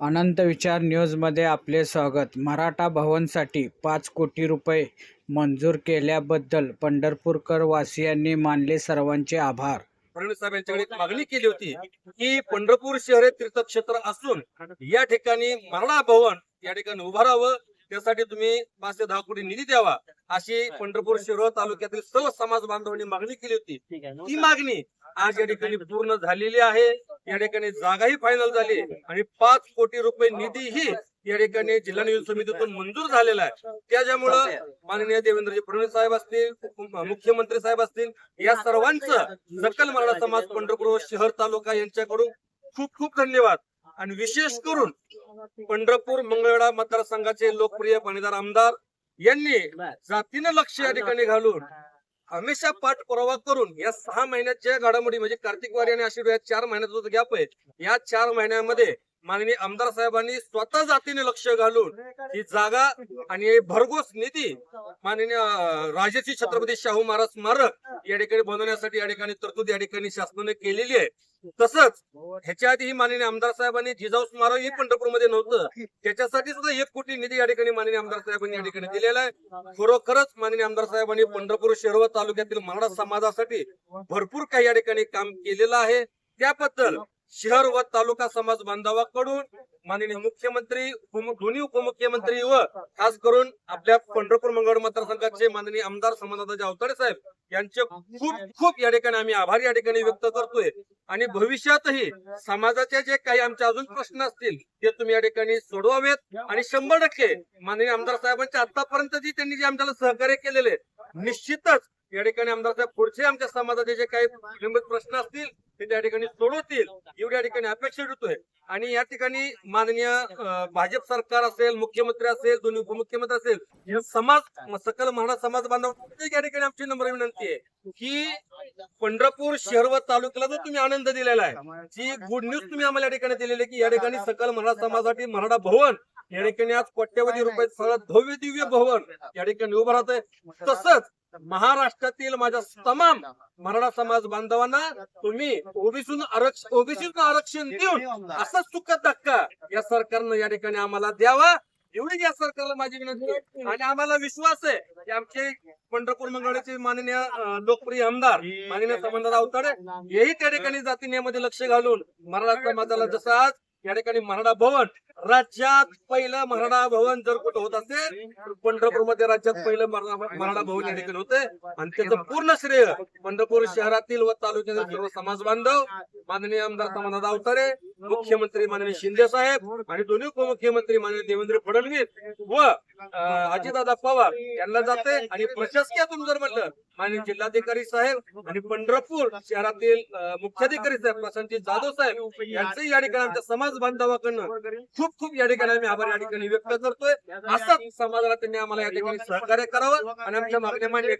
अनंत विचार न्यूजमध्ये आपले स्वागत. मराठा भवनसाठी पाच कोटी रुपये मंजूर केल्याबद्दल पंढरपूरकर वासियांनी मानले सर्वांचे आभार. फडणवीस साहेब यांच्याकडे मागणी केली होती की पंढरपूर शहर हे तीर्थक्षेत्र असून या ठिकाणी मराठा भवन या ठिकाणी उभारावं. त्यासाठी तुम्ही पाच ते दहा कोटी निधी द्यावा. अशी पंढरपूर शहर तालुक्यातील सर्व समाज बांधवांनी मागणी केली होती. ती मागणी आज या ठिकाणी पूर्ण झालेली आहे. या ठिकाणी जागाही फायनल झाली. आणि पाच कोटी रुपये निधीही या ठिकाणी जिल्हा नियोजन समितीतून मंजूर झालेला आहे. त्याच्यामुळं माननीय देवेंद्रजी फडणवीस साहेब असतील मुख्यमंत्री साहेब असतील या सर्वांचं सकल मराठा समाज पंढरपूर शहर तालुका यांच्याकडून खूप खूप धन्यवाद. आणि विशेष करून पंढरपूर मंगळवेढा मतदारसंघाचे लोकप्रिय पाणीदार आमदार यांनी जातीनं लक्ष या ठिकाणी घालून हमेशा पाठपुरावा करून या सहा महिन्याच्या घडामोडी म्हणजे कार्तिक वारी आणि आशीर्वाद चार महिन्याचा गॅप आहे या चार महिन्यामध्ये माननीय आमदार साहेबांनी स्वतः जातीने लक्ष घालून ही जागा आणि भरघोस निधी माननीय अं, छत्रपती शाहू महाराज स्मारक या ठिकाणी बनवण्यासाठी या ठिकाणी तरतूद या ठिकाणी शासनाने केलेली आहे. तसंच ह्याच्या आधी माननीय आमदार साहेबांनी जिजाऊ स्मारक हे पंढरपूरमध्ये नव्हतं. त्याच्यासाठी सुद्धा एक कोटी निधी या ठिकाणी माननीय आमदार साहेबांनी या ठिकाणी दिलेला आहे. खरोखरच माननीय आमदार साहेबांनी पंढरपूर शहर तालुक्यातील मराठा समाजासाठी भरपूर काही या ठिकाणी काम केलेलं आहे. त्याबद्दल शहर व तालुका समाज बांधवाकडून माननीय मुख्यमंत्री दोन्ही उपमुख्यमंत्री व खास करून आपल्या पंढरपूर मंगळ मतदारसंघाचे माननीय आमदार समाधानजी अवताडे साहेब यांचे खूप खूप या ठिकाणी आम्ही आभार या ठिकाणी व्यक्त करतोय. आणि भविष्यातही समाजाचे जे काही आमचे अजून प्रश्न असतील ते तुम्ही या ठिकाणी सोडवावेत. आणि शंभर टक्के माननीय आमदार साहेबांच्या आतापर्यंत जी त्यांनी जे आमच्याला सहकार्य केलेले निश्चितच या ठिकाणी आमदार साहेब पुढचे आमच्या समाजाचे जे काही विलंबित प्रश्न असतील ते त्या ठिकाणी सोडवतील. एवढी या ठिकाणी अपेक्षा ठेवतोय आणि या ठिकाणी माननीय भाजप सरकार असेल मुख्यमंत्री असेल दोन्ही उपमुख्यमंत्री असेल हे समाज सकल मराठा समाज बांधव या ठिकाणी आमची नम्र विनंती आहे की पंढरपूर शहर व तालुक्याला जो तुम्ही आनंद दिलेला आहे जी गुड न्यूज तुम्ही आम्हाला या ठिकाणी दिलेली आहे की या ठिकाणी सकल मराठा समाजासाठी मराठा भवन या ठिकाणी आज कोट्यवधी रुपये सगळं भव्य दिव्य भवन या ठिकाणी उभं राहत आहे तसंच महाराष्ट्रातील माझ्या तमाम मराठा समाज बांधवांना तुम्ही ओबीसीतून आरक्षण ओबीसीतून आरक्षण देऊन असाच चुका धक्का या सरकारनं या ठिकाणी आम्हाला द्यावा. एवढी या सरकारला माझी विनंती आणि आम्हाला विश्वास आहे की आमचे पंढरपूर मंगळाचे माननीय लोकप्रिय आमदार माननीय समाधान अवताडे हेही त्या ठिकाणी जातीनियमामध्ये लक्ष घालून मराठा समाजाला जसं आज या ठिकाणी मराठा भवन राज्यात पहिलं मराठा भवन जर कुठं होत असेल तर पंढरपूरमध्ये राज्यात पहिलं मराठा भवन या ठिकाणी होते. आणि त्याचं पूर्ण श्रेय पंढरपूर शहरातील व तालुक्यातील सर्व समाज बांधव माननीय आमदार समाधान अवतारे मुख्यमंत्री माननीय शिंदे साहेब आणि दोन्ही उपमुख्यमंत्री माननीय देवेंद्र फडणवीस व अजितदादा पवार यांना जाते आणि प्रशासकीयातून जर म्हटलं माननीय जिल्हाधिकारी साहेब आणि पंढरपूर शहरातील मुख्याधिकारी साहेब प्रशांत जाधव साहेब यांचंही या ठिकाणी आमच्या समाज बांधवाकडनं खूप खूप या ठिकाणी आम्ही आभार या ठिकाणी व्यक्त करतोय. असंच समाजाला त्यांनी आम्हाला या ठिकाणी सहकार्य करावं आणि आमच्या मागण्या मान्य करावं